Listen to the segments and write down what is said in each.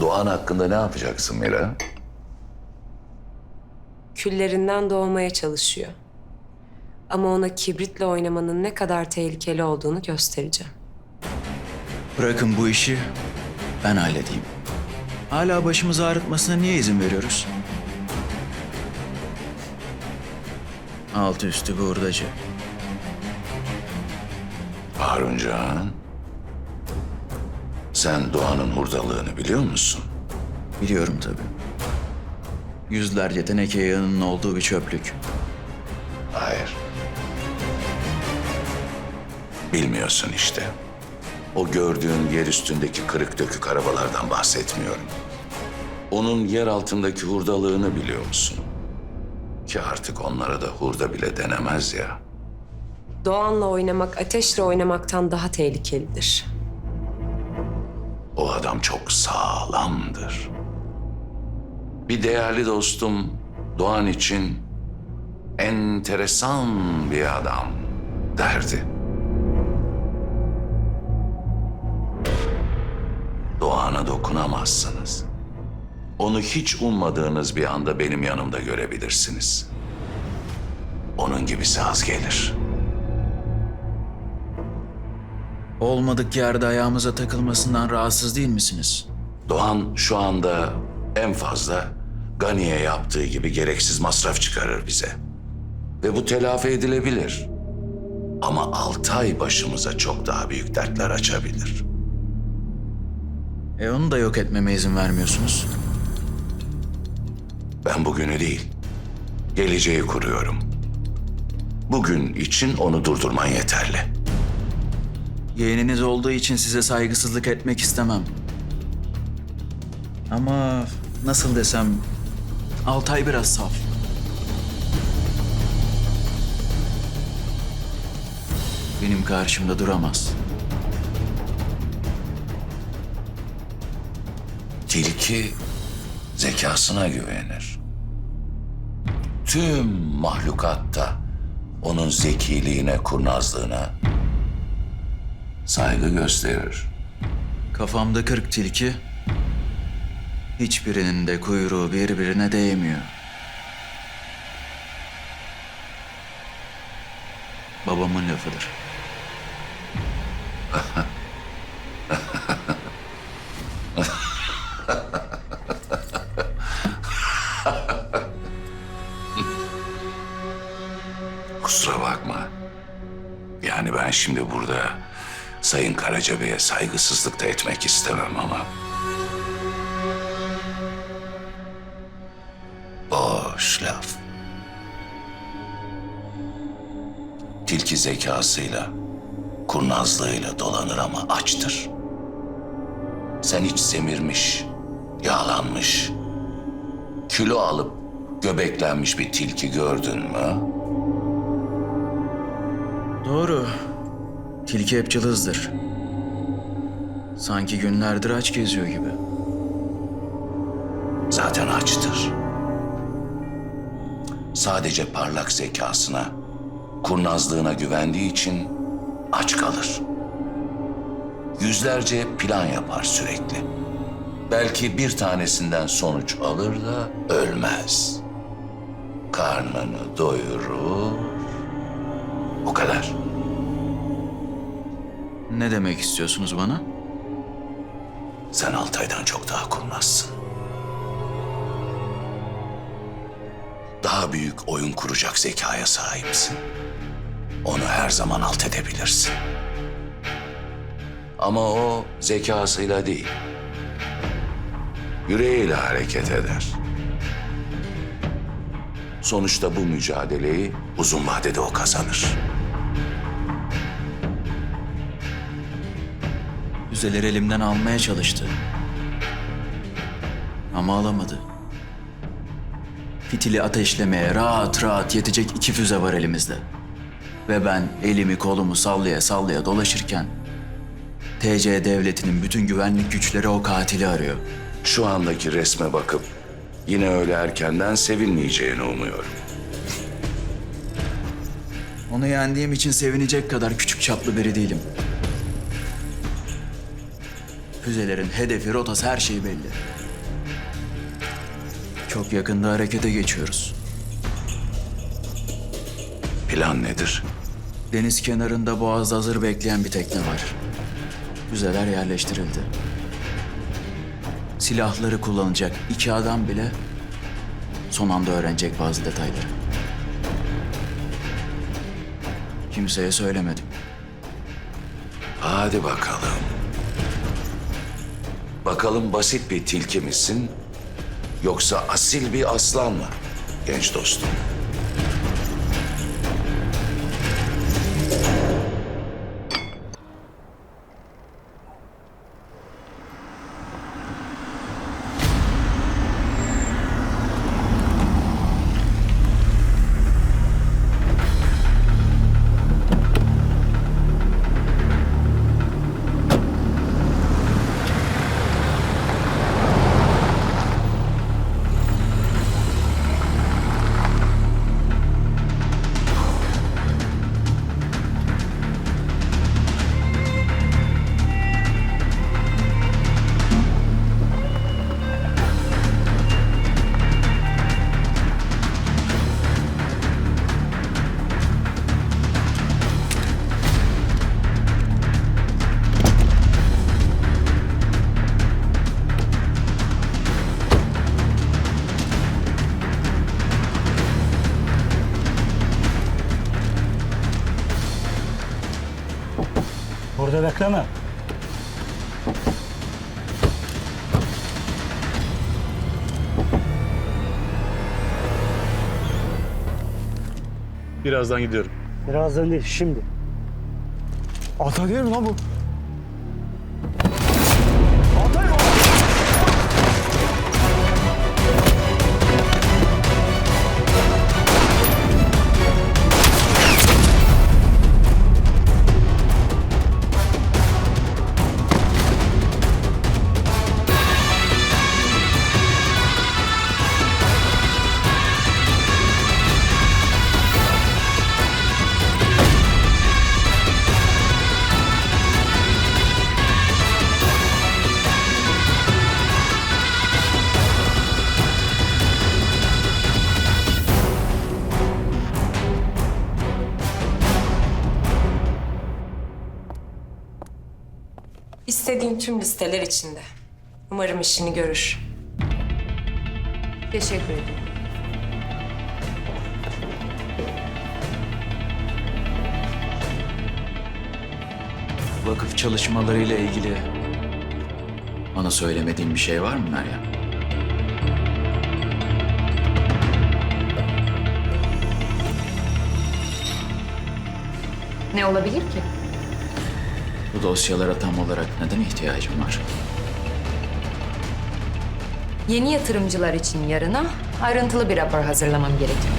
Doğan hakkında ne yapacaksın Mira? Küllerinden doğmaya çalışıyor. Ama ona kibritle oynamanın ne kadar tehlikeli olduğunu göstereceğim. Bırakın bu işi ben halledeyim. Hala başımızı ağrıtmasına niye izin veriyoruz? Altı üstü bir hurdacı. Haruncan. Sen Doğan'ın hurdalığını biliyor musun? Biliyorum tabii. Yüzlerce teneke yağının olduğu bir çöplük. Hayır. Bilmiyorsun işte. O gördüğün yer üstündeki kırık dökük arabalardan bahsetmiyorum. Onun yer altındaki hurdalığını biliyor musun? Ki artık onlara da hurda bile denemez ya. Doğanla oynamak ateşle oynamaktan daha tehlikelidir. O adam çok sağlamdır. Bir değerli dostum Doğan için enteresan bir adam derdi. Doğan'a dokunamazsınız. Onu hiç ummadığınız bir anda benim yanımda görebilirsiniz. Onun gibisi az gelir. Olmadık yerde ayağımıza takılmasından rahatsız değil misiniz? Doğan şu anda en fazla Gani'ye yaptığı gibi gereksiz masraf çıkarır bize. Ve bu telafi edilebilir. Ama Altay başımıza çok daha büyük dertler açabilir. E onu da yok etmeme izin vermiyorsunuz. Ben bugünü değil, geleceği kuruyorum. Bugün için onu durdurman yeterli. Yeğeniniz olduğu için size saygısızlık etmek istemem. Ama nasıl desem Altay biraz saf. Benim karşımda duramaz. Tilki zekasına güvenir. Tüm mahlukatta onun zekiliğine, kurnazlığına saygı gösterir. Kafamda kırk tilki. Hiçbirinin de kuyruğu birbirine değmiyor. Babamın lafıdır. Kusura bakma. Yani ben şimdi burada Sayın Karaca Bey'e saygısızlık da etmek istemem ama... Boş laf. Tilki zekasıyla, kurnazlığıyla dolanır ama açtır. Sen hiç semirmiş, yağlanmış, kilo alıp göbeklenmiş bir tilki gördün mü? Doğru. Tilki hep cılızdır. Sanki günlerdir aç geziyor gibi. zaten açtır. Sadece parlak zekasına, kurnazlığına güvendiği için aç kalır. Yüzlerce plan yapar sürekli. Belki bir tanesinden sonuç alır da ölmez. Karnını doyurur. O kadar. Ne demek istiyorsunuz bana? Sen Altay'dan çok daha kurnazsın. Daha büyük oyun kuracak zekaya sahipsin. Onu her zaman alt edebilirsin. Ama o zekasıyla değil, yüreğiyle hareket eder. Sonuçta bu mücadeleyi uzun vadede o kazanır. Füzeleri elimden almaya çalıştı. Ama alamadı. Fitili ateşlemeye rahat rahat yetecek iki füze var elimizde. Ve ben elimi kolumu sallaya sallaya dolaşırken... TC devletinin bütün güvenlik güçleri o katili arıyor. Şu andaki resme bakıp yine öyle erkenden sevinmeyeceğini umuyorum. Onu yendiğim için sevinecek kadar küçük çaplı biri değilim. Füzelerin hedefi, rotası her şey belli. Çok yakında harekete geçiyoruz. Plan nedir? Deniz kenarında boğazda hazır bekleyen bir tekne var. Füzeler yerleştirildi. Silahları kullanacak iki adam bile son anda öğrenecek bazı detayları. Kimseye söylemedim. Hadi bakalım. Bakalım basit bir tilki misin? Yoksa asil bir aslan mı? Genç dostum. Bekleme. Birazdan gidiyorum. Birazdan değil, şimdi. Ata değil mi lan bu? İstediğin tüm listeler içinde. Umarım işini görür. Teşekkür ederim. Vakıf çalışmalarıyla ilgili bana söylemediğin bir şey var mı Meryem? Ne olabilir ki? Dosyalara tam olarak neden ihtiyacım var? Yeni yatırımcılar için yarına ayrıntılı bir rapor hazırlamam gerekiyor.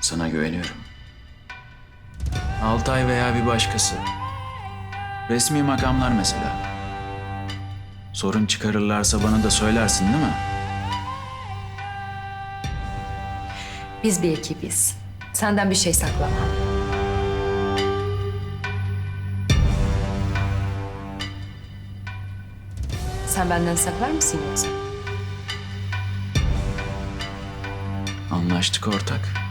Sana güveniyorum. Altay veya bir başkası. Resmi makamlar mesela. Sorun çıkarırlarsa bana da söylersin değil mi? Biz bir ekibiz. Senden bir şey saklamam. Sen benden saklar mısın yoksa? Anlaştık ortak.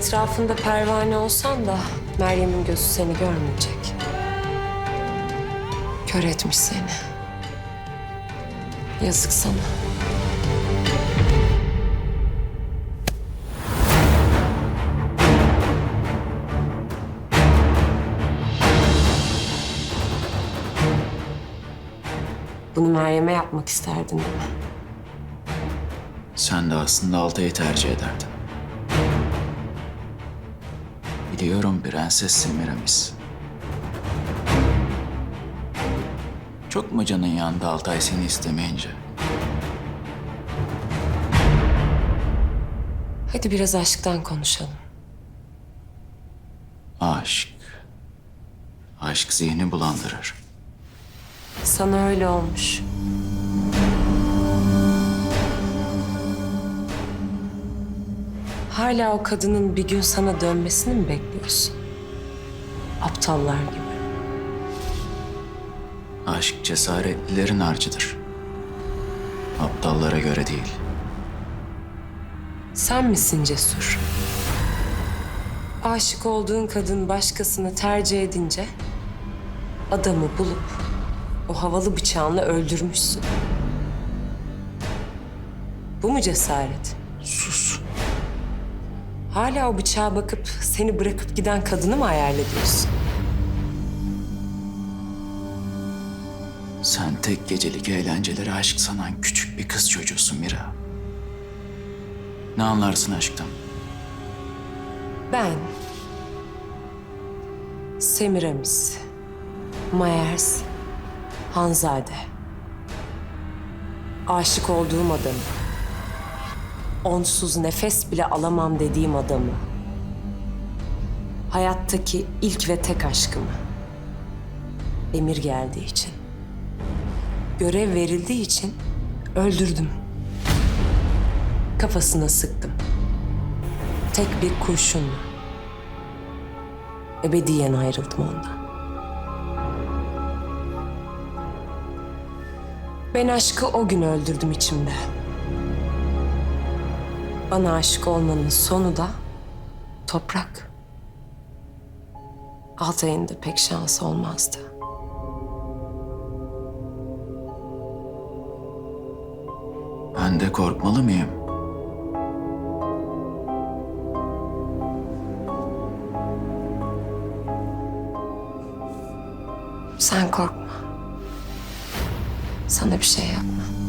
Etrafında pervane olsan da Meryem'in gözü seni görmeyecek. Kör etmiş seni. Yazık sana. Bunu Meryem'e yapmak isterdin değil mi? Sen de aslında Altay'ı tercih ederdin. Biliyorum Prenses Semiramis. Çok mu canın yandı Altay seni istemeyince? Hadi biraz aşktan konuşalım. Aşk. Aşk zihni bulandırır. Sana öyle olmuş. Hala o kadının bir gün sana dönmesini mi bekliyorsun? Aptallar gibi. Aşk cesaretlilerin harcıdır. Aptallara göre değil. Sen misin cesur? Aşık olduğun kadın başkasını tercih edince adamı bulup o havalı bıçağınla öldürmüşsün. Bu mu cesaret? Hala o bıçağa bakıp seni bırakıp giden kadını mı hayal ediyorsun? Sen tek gecelik eğlenceleri aşk sanan küçük bir kız çocuğusun Mira. Ne anlarsın aşktan? Ben Semiramis, Mayers, Hanzade. Aşık olduğum adamı. Onsuz nefes bile alamam dediğim adamı. Hayattaki ilk ve tek aşkımı. Emir geldiği için. Görev verildiği için öldürdüm. Kafasına sıktım. Tek bir kurşunla. Ebediyen ayrıldım ondan. Ben aşkı o gün öldürdüm içimde. Bana aşık olmanın sonu da toprak. Altay'ın da pek şansı olmazdı. Ben de korkmalı mıyım? Sen korkma. Sana bir şey yapma.